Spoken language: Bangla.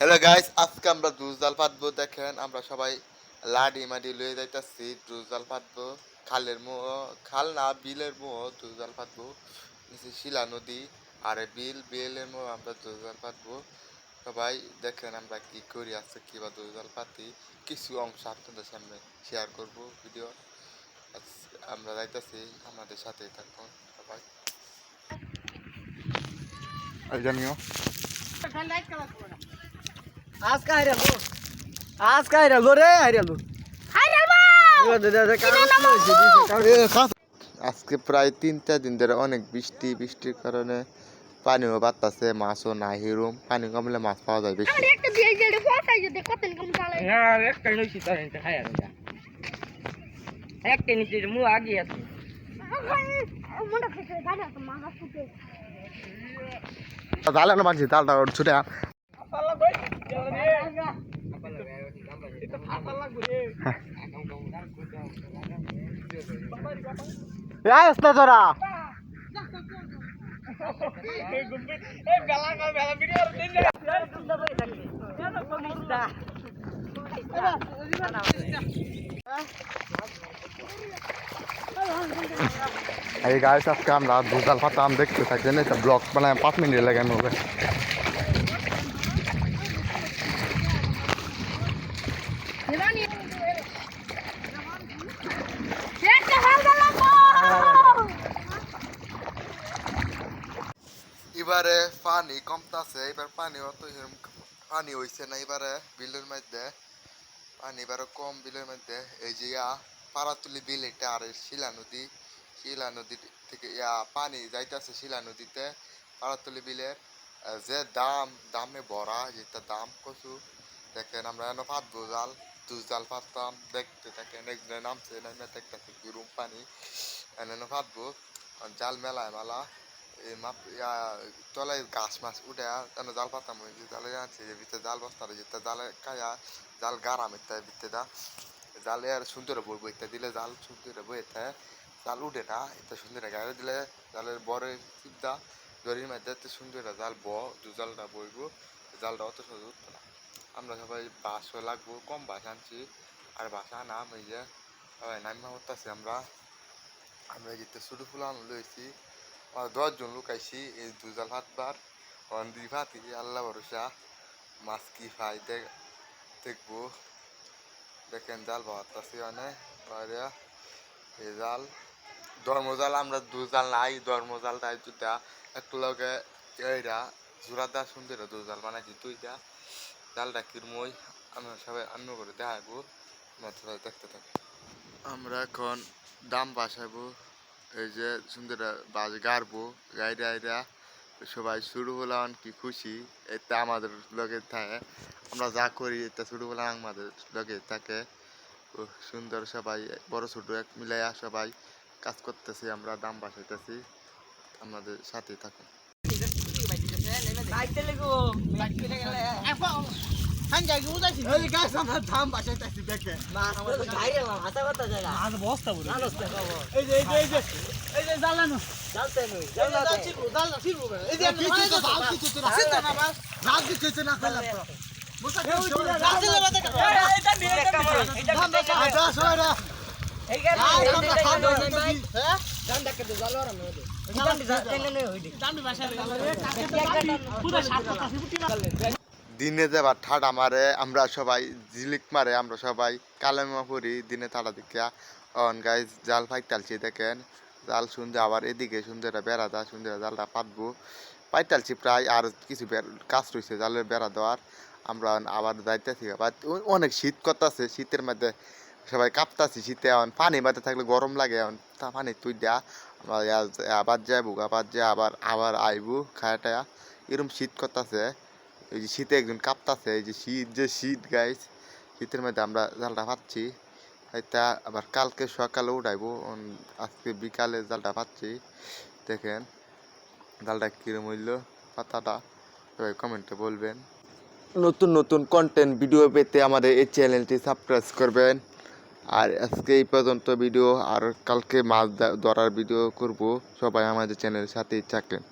হ্যালো গাইস আজকে আমরা দুজাল পাতবো দেখেন, আমরা সবাই লাডি মাডি লয়ে যাইতাছি। দুজাল পাতবো খালের মো খাল না, বিলের মো, দুজাল পাতবো নিচে শিলা নদী, আর বিল, বিলের মো, আমরা দুজাল পাতবো সবাই, দেখেন আমরা কি করি আজকে কিবা জুস জাল পাতি কিছু অংশ আপনাদের সামনে শেয়ার করব ভিডিও আমরা যাইতাছি আমাদের সাথে থাকুন সবাই। জানিও আজকে হাইরালো আজকে হাইরালো রে হাইরালো আজকে প্রায় তিন চার দিন ধরে অনেক বৃষ্টি বৃষ্টির কারণে পানিও বাড়তাছে মাছও নাই হিরুম পানি কমলে মাছ পাওয়া যায় বেশি একটা দিয়ে যে ফসাই যদি আসলে তোরা এই গাড়ি আজকে আমরা দুজাল পাতাম দেখতে থাকি না এটা ব্লক মানে পাঁচ মিনিট লাগানো হবে নিরানি একটা এবারে পানি কমতাছে, এবার পানি অত পানি হইছে না, এবারে বিলের মধ্যে, পানি এবারে কম বিলের মধ্যে, এই যে ইয়া পাড়াতুলি বিল এটা আর শিলা নদী শিলা নদী থেকে ইয়া পানি যাইতাছে শিলা নদীতে পাড়াতুলি বিলের যে দাম, দামে ভরা, যেটা দাম কচু, দেখেন আমরা এনে পাতবো জাল দু জাল পাততাম, দেখতে একজনে নামছে, নামে দেখতেছে গরম পানি, এনে আর জাল মেলায় মেলা মাপ তলায় গাছ মাছ উঠে তেন জাল পাতাম জালে জানছি যে ভিতরে জাল বস্তার যেতে জালে কায়া জাল গারাম ইত্যাদি ভিতরে দা। জালে আর সুন্দর বইবো ইত্যাদি দিলে জাল সুন্দর বই এতে জাল উঠে না এটা সুন্দর গায়ে দিলে জালের বরে চিপদা দড়ির এত সুন্দর জাল ব, দু জালটা বইবো, জালটা অত সহজ উঠতো না। আমরা সবাই বাসও লাগবো, কম বাস আনছি, আর বাসা নাম এই যে, সবাই নামা হতাছি আমরা। আমরা যেতে শুরু ফুলানো লইছি দশজন লুকাইছি এই দুজাল হাতবার অন দুই ভাতি আল্লাহ ভরসা মাছ কি খাই দেখ দেখব দেখেন জাল বাহাত্তাছি অনেক বাইরে এই জাল ধর্মজাল আমরা দু জাল নাই ধর্মজাল তাই দুটা একটু লগে এইরা সুন্দর দু জাল বানাইছি দুইটা জালটা কিরমই আমরা সবাই অন্য করে দেখাবো দেখতে থাকি আমরা এখন দাম বাসাবো এই যে সুন্দর বাজ গাড়বো গাইরা আইরা সবাই শুরু হলাম কি খুশি? এতে আমাদের লগে থাকে, আমরা যা করি এটা শুরু হলাম আমাদের লগে থাকে। সুন্দর সবাই, বড় ছোট এক মিলাইয়া সবাই কাজ করতেছি, আমরা দাম বাসাইতেছি আমাদের সাথে থাকুন। মানে হ্যাঁ পুরো সাত কথা দিনে যাবা ঠাডা মারে, আমরা সবাই ঝিলিক মারে, আমরা সবাই কালেমা পড়ি, দিনে ঠাডা দেখিয়া। অন গাই জাল ফাইতালছি দেখেন। জাল সুন্দর আবার এদিকে সুন্দর বেড়া দা সুন্দর জালটা পাতবো। পাইতালছি প্রায় আর কিছু কাজ রয়েছে জালের বেড়া দেওয়ার। আমরা আবার যাইতেছি আবার অনেক শীত করতেছে, শীতের মধ্যে সবাই কাঁপতাছি শীতে। এখন পানি বাদে থাকলে গরম লাগে এখন তা পানি তুই আমরা আবার যাইবো, আবার যে আবার আবার আইবু খায়াটায়া এরম শীত করতেছে। এই যে শীতে একজন কাঁপতাছে, এই যে শীত যে শীত গাইস শীতের মধ্যে আমরা জালটা পাচ্ছি এটা আবার কালকে সকালে উঠাইবো আজকে বিকালে জালটা পাচ্ছি দেখেন জালটা কিরম হইল, পাতাটা, সবাই কমেন্টে বলবেন। নতুন নতুন কন্টেন্ট ভিডিও পেতে আমাদের এই চ্যানেলটি সাবস্ক্রাইব করবেন। আর আজকে এই পর্যন্ত ভিডিও আর কালকে মাছ ধরার ভিডিও করব। সবাই আমাদের চ্যানেলের সাথেই থাকেন।